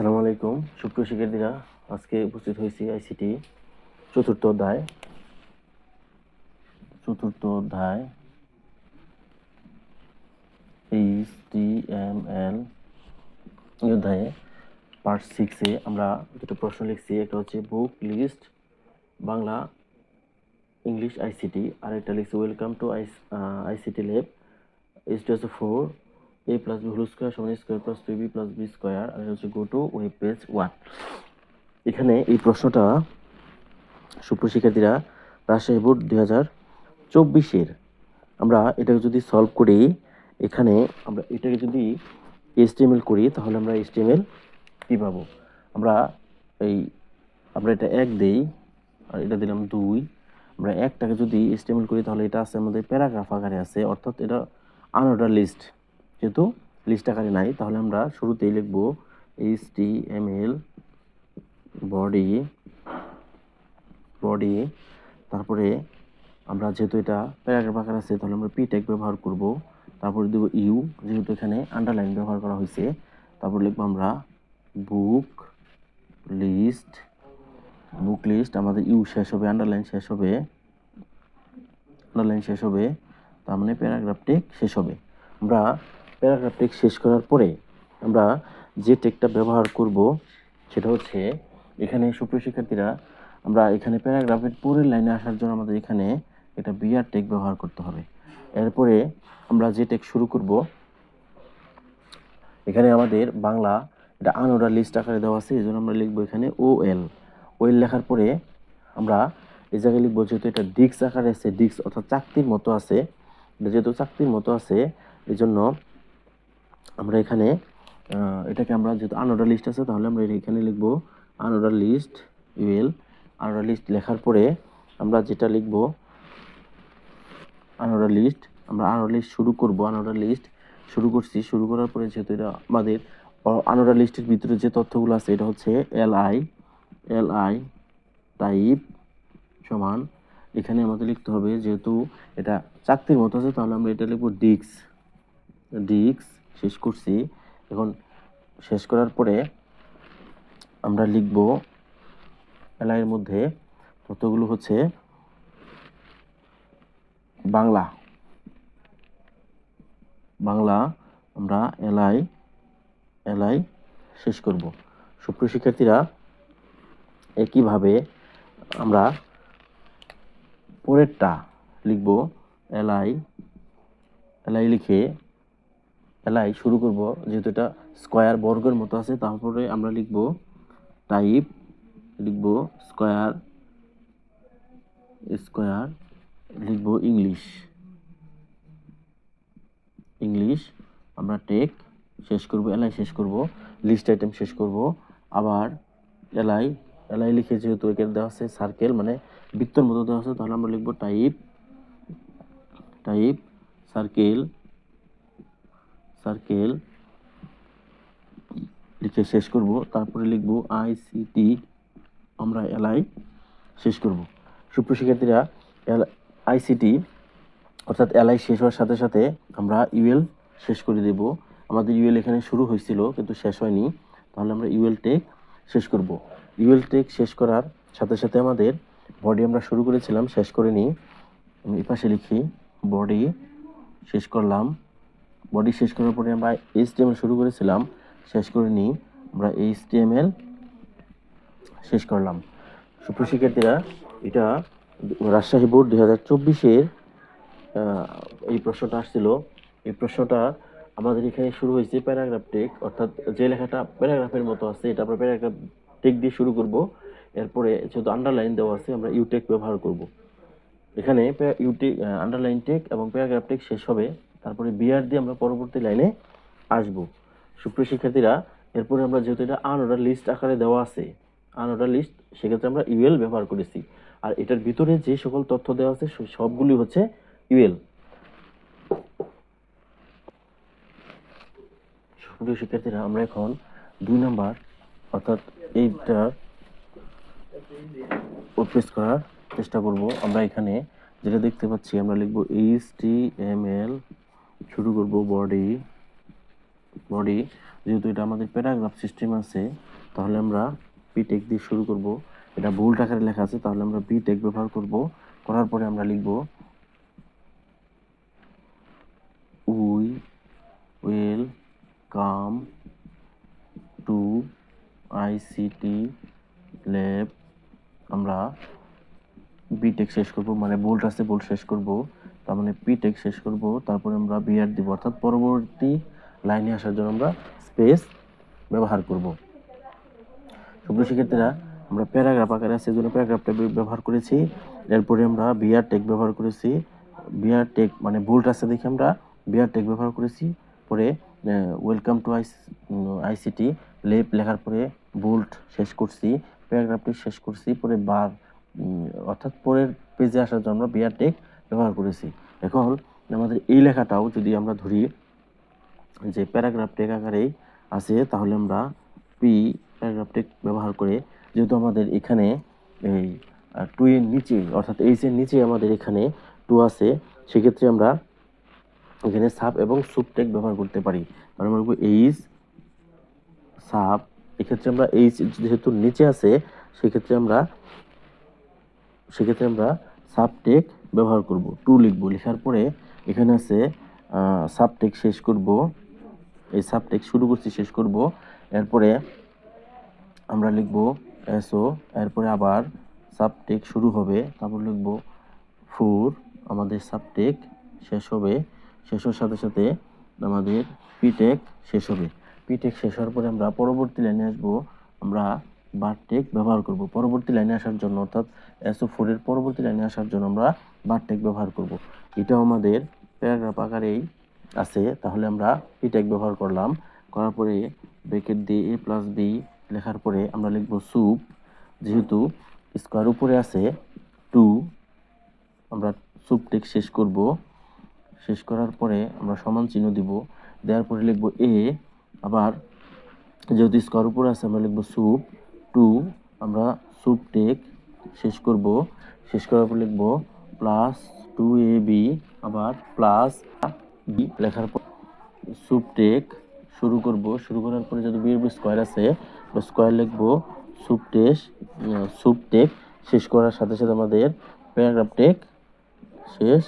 আসসালামু আলাইকুম। সুপ্রিয় শিক্ষার্থীরা, আজকে উপস্থিত হয়েছি আইসিটি চতুর্থ অধ্যায়। চতুর্থ অধ্যায়, এইচ টি এম এল। এই অধ্যায়ে পার্ট সিক্সে আমরা দুটো প্রশ্ন লিখছি। একটা হচ্ছে book list Bangla, English ICT. আর একটা লিখছি welcome to ICT lab is two four a plus b whole square সমান square plus two b plus b square আর হচ্ছে go to web page one এখানে এই প্রশ্নটা সুপ্রশিক্ষার্থীরা রাজশাহী বোর্ড দুই হাজার চব্বিশের। আমরা এটাকে যদি সলভ করি, এখানে আমরা এটাকে যদি এসটিএমএল করি, তাহলে আমরা এসটিএমএল কী পাবো? আমরা এই, আমরা এটা এক দেই, আর এটা দিলাম দুই। আমরা একটাকে যদি এস্টিমেট করি, তাহলে এটা আছে আমাদের প্যারাগ্রাফ আকারে আছে, অর্থাৎ এটা আনঅর্ডার লিস্ট যেহেতু লিস্ট আকারে নাই, তাহলে আমরা শুরুতেই লিখব H T M L body body তারপরে আমরা যেহেতু এটা প্যারাগ্রাফ আকার আছে, তাহলে আমরা পি ট্যাগ ব্যবহার করব, তারপরে দেবো ইউ যেহেতু এখানে আন্ডারলাইন ব্যবহার করা হয়েছে, তারপর লিখব আমরা বুক লিস্ট বুক লিস্ট আমাদের ইউ শেষ হবে আন্ডারলাইন শেষ হবে আন্ডারলাইন শেষ হবে, তার মানে প্যারাগ্রাফ টেক শেষ হবে। আমরা প্যারাগ্রাফ টেক শেষ করার পরে আমরা যে টেকটা ব্যবহার করব, সেটা হচ্ছে এখানে সুপ্রিয় শিক্ষার্থীরা, আমরা এখানে প্যারাগ্রাফের পরের লাইনে আসার জন্য আমাদের এখানে একটা বিআর টেক ব্যবহার করতে হবে। এরপরে আমরা যে টেক শুরু করব, এখানে আমাদের বাংলা এটা আনঅর্ডার লিস্ট আকারে দেওয়া আছে, এই জন্য আমরা লিখব এখানে ও এল ওয়েল লেখার পরে আমরা এই জায়গায় লিখব যেহেতু এটা ডিক্স আকারে আছে ডিক্স অর্থাৎ চাকতির মতো আছে, এটা যেহেতু চাকতির মতো আছে এই জন্য আমরা এখানে এটাকে আমরা যেহেতু আনঅর্ডার লিস্ট আছে, তাহলে আমরা এখানে লিখব unordered list UL unordered list লেখার পরে আমরা যেটা লিখব আনঅর্ডার লিস্ট আমরা আনঅর্ডার লিস্ট শুরু করব আনঅর্ডার লিস্ট শুরু করছি, শুরু করার পরে যেহেতু এটা আমাদের আনঅর্ডার লিস্টের ভিতরে যে তথ্যগুলো আছে, এটা হচ্ছে L I L I type সমান, এখানে আমাদের লিখতে হবে যেহেতু এটা চাকতির মতো আছে, তাহলে আমরা এটা লিখব ডিক্স ডিক্স শেষ করছি। এখন শেষ করার পরে আমরা লিখব এলাইয়ের মধ্যে তথ্যগুলো হচ্ছে বাংলা। বাংলা আমরা এলাই এলাই শেষ করব। সুপ্রিয় শিক্ষার্থীরা, একইভাবে আমরা পরেরটা লিখব এলআই এলআই লিখে এলআই শুরু করব। যেহেতু এটা স্কোয়ার বর্গের মতো আছে, তারপরে আমরা লিখব টাইপ লিখব স্কোয়ার স্কোয়ার লিখব ইংলিশ ইংলিশ আমরা টেক শেষ করব এলআই শেষ করব লিস্ট আইটেম শেষ করব। আবার এলআই এলআই লিখে যেহেতু এখানে দেওয়া আছে সার্কেল মানে বৃত্তর মতো দেওয়া আছে, তাহলে আমরা লিখব টাইপ টাইপ সার্কেল সার্কেল লিখে শেষ করব। তারপরে লিখব আইসিটি আমরা এলআই শেষ করব। সুপ্রিয় শিক্ষার্থীরা আইসিটি অর্থাৎ এলআই শেষ হওয়ার সাথে সাথে আমরা ইউএল শেষ করে দেব। আমাদের ইউএল এখানে শুরু হয়েছিল, কিন্তু শেষ হয়নি। তাহলে আমরা ইউএল টেক শেষ করব। ইউএল টেক শেষ করার সাথে সাথে আমাদের বডি আমরা শুরু করেছিলাম, শেষ করে নিই আমি এই পাশে লিখি বডি শেষ করলাম। বডি শেষ করার পরে আমরা এইচটিএমএল শুরু করেছিলাম, শেষ করে নিই, আমরা এইচটিএমএল শেষ করলাম। সুপ্রিয় শিক্ষার্থীরা, এটা রাজশাহী বোর্ড দুই হাজার চব্বিশের এই প্রশ্নটা আসছিল। এই প্রশ্নটা আমাদের এখানে শুরু হয়েছে প্যারাগ্রাফ টেক, অর্থাৎ যে লেখাটা প্যারাগ্রাফের মতো আছে, এটা আমরা প্যারাগ্রাফ টেক দিয়ে শুরু করব। এরপরে যেহেতু আন্ডারলাইন দেওয়া আছে, আমরা ইউটেক ব্যবহার করব। এখানে ইউটেক আন্ডারলাইন টেক এবং প্যারাগ্রাফ টেক শেষ হবে। তারপরে বিআর দিয়ে আমরা পরবর্তী লাইনে আসব। সুপ্রিয় শিক্ষার্থীরা, এরপরে আমরা যেহেতু এটা আনঅর্ডার লিস্ট আকারে দেওয়া আছে আনঅর্ডার লিস্ট সেক্ষেত্রে আমরা ইউএল ব্যবহার করেছি। আর এটার ভিতরে যে সকল তথ্য দেওয়া আছে সব- সবগুলি হচ্ছে ইউএল সুপ্রিয় শিক্ষার্থীরা, আমরা এখন দুই নাম্বার, অর্থাৎ এইটার প্রেস করার চেষ্টা করব। আমরা এখানে যেটা দেখতে পাচ্ছি, আমরা লিখব এইচ টি এম এল শুরু করব বডি বডি যেহেতু এটা আমাদের প্যারাগ্রাফ সিস্টেম আছে, তাহলে আমরা পিটেক দিয়ে শুরু করব। এটা ভুল আকারে লেখা আছে, তাহলে আমরা বিটেক ব্যবহার করব। করার পরে আমরা লিখব we will come to ICT lab আমরা বিটেক শেষ করব মানে বোল্ট আছে বোল্ট শেষ করব। তার মানে পিটেক শেষ করব, তারপরে আমরা বিআর দিব। অর্থাৎ পরবর্তী লাইনে আসার জন্য আমরা স্পেস ব্যবহার করব। সুপ্রিয় শিক্ষার্থীরা, আমরা প্যারাগ্রাফ আকারে আছে জন্য প্যারাগ্রাফটা ব্যবহার করেছি। এরপরে আমরা বিআর টেক ব্যবহার করেছি। বিআর টেক মানে বোল্ট আছে দেখে আমরা বিআর টেক ব্যবহার করেছি। পরে ওয়েলকাম টু আই আইসিটি লেপ লেখার পরে বোল্ট শেষ করছি, প্যারাগ্রাফটি শেষ করছি। পরে বার অর্থাৎ পরের পেজে আসার জন্য আমরা বিআর টেক ব্যবহার করেছি। এখন আমাদের এই লেখাটাও যদি আমরা ধরি, যে প্যারাগ্রাফ টেক আকারেই আছে, তাহলে আমরা পি প্যারাগ্রাফ টেক ব্যবহার করে, যেহেতু আমাদের এখানে এই টু এর নিচে, অর্থাৎ এইচ এর নিচে আমাদের এখানে টু আছে, সেক্ষেত্রে আমরা এখানে সাব এবং সুপ টেক ব্যবহার করতে পারি। তাহলে আমরা বলব এইচ সাব, এক্ষেত্রে আমরা এইচ যেহেতু নিচে আছে, সেক্ষেত্রে আমরা সেক্ষেত্রে আমরা সাবটেক ব্যবহার করব। টু লিখব। লেখার পরে এখানে আছে সাবটেক শেষ করব। এই সাবটেক শুরু করছি, শেষ করব। এরপরে আমরা লিখব এসও এরপরে আবার সাবটেক শুরু হবে। তারপর লিখব ফোর আমাদের সাবটেক শেষ হবে। শেষ হওয়ার সাথে সাথে আমাদের পিটেক শেষ হবে। পিটেক শেষ হওয়ার পরে আমরা পরবর্তী লাইনে আসব। আমরা বারটেক ব্যবহার করব। পরবর্তী লাইনে আসার জন্য, অর্থাৎ এসও ফোরের পরবর্তী লাইনে আসার জন্য আমরা বারটেক ব্যবহার করব। এটাও আমাদের প্যারাগ্রাফ আকারেই আছে, তাহলে আমরা পিটেক ব্যবহার করলাম। করার পরে ব্রেকেট দিয়ে এ প্লাস বি লেখার পরে আমরা লিখব সুপ যেহেতু স্কোয়ার উপরে আছে টু আমরা সুপ টেক শেষ করব। শেষ করার পরে আমরা সমান চিহ্ন দিব। দেওয়ার পরে লিখব এ আবার যেহেতু স্কোয়ার উপরে আছে, আমরা লিখব সুপ টু আমরা সুপ টেক শেষ করব। শেষ করার পর লিখব প্লাস টু এ বি আবার প্লাস বি লেখার পর সুপ টেক শুরু করব। শুরু করার পরে যদি বি স্কোয়ার আছে স্কোয়ার লিখব সুপ টেস সুপ টেক শেষ করার সাথে সাথে আমাদের প্যারাগ্রাফ টেক শেষ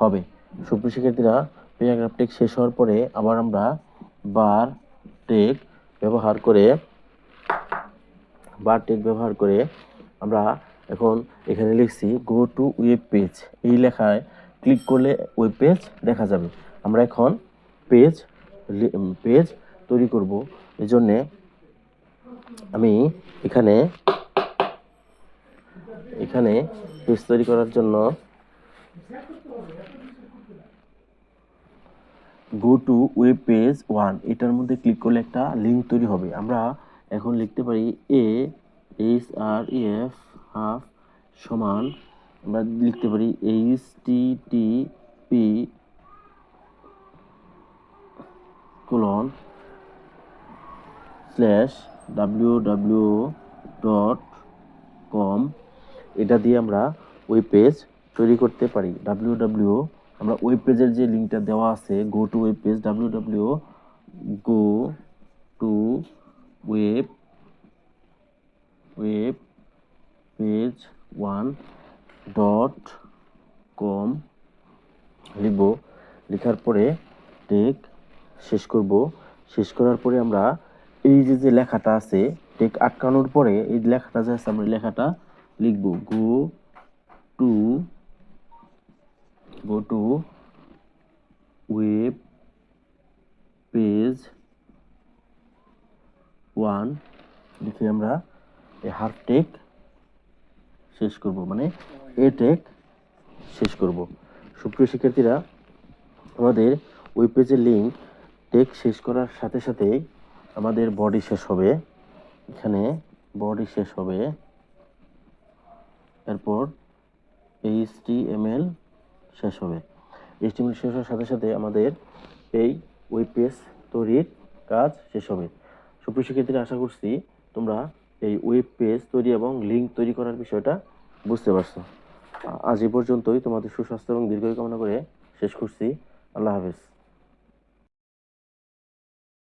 হবে। সুপ্রিয় শিক্ষার্থীরা প্যারাগ্রাফ টেক শেষ হওয়ার পরে আবার আমরা বার টেক ব্যবহার করে বার টেক ব্যবহার করে আমরা এখন এখানে লিখছি গো টু ওয়েব পেজ এই লেখায় ক্লিক করলে ওয়েব পেজ দেখা যাবে। আমরা এখন পেজ পেজ তৈরি করব। জন্যে আমি এখানে এখানে পেজ তৈরি করার জন্য go to web page one এটার মধ্যে ক্লিক করলে একটা লিঙ্ক তৈরি হবে। আমরা এখন লিখতে পারি a H R F half সমান, আমরা লিখতে পারি H T T P colon slash W W dot com এটা দিয়ে আমরা ওয়েব পেজ তৈরি করতে পারি। ডাব্লিউ ডাব্লিউ আমরা ওয়েব পেজের যে লিঙ্কটা দেওয়া আছে go to web page W W go to web web page one dot com লিখব। লেখার পরে টেক শেষ করব। শেষ করার পরে আমরা এই যে যে লেখাটা আছে টেক আটকানোর পরে এই লেখাটা যে আছে, আমরা লেখাটা লিখব। Go to go to web page one লিখে আমরা এই হাফ টেক শেষ করব মানে এ টেক শেষ করব। সুপ্রিয় শিক্ষার্থীরা, আমাদের ওয়েব পেজের লিঙ্ক টেক শেষ করার সাথে সাথে আমাদের বডি শেষ হবে। এখানে বডি শেষ হবে। এরপর এইচটিএমএল শেষ হবে। এইচটিএমএল শেষ হওয়ার সাথে সাথে আমাদের এই ওয়েব পেজ তৈরির কাজ শেষ হবে। সুপ্রিয় শিক্ষার্থীরা, আশা করছি তোমরা এই ওয়েব পেজ তৈরি এবং লিঙ্ক তৈরি করার বিষয়টা বুঝতে পারছ। আজ এই পর্যন্তই। তোমাদের সুস্বাস্থ্য এবং দীর্ঘ কামনা করে শেষ করছি। আল্লাহ হাফেজ।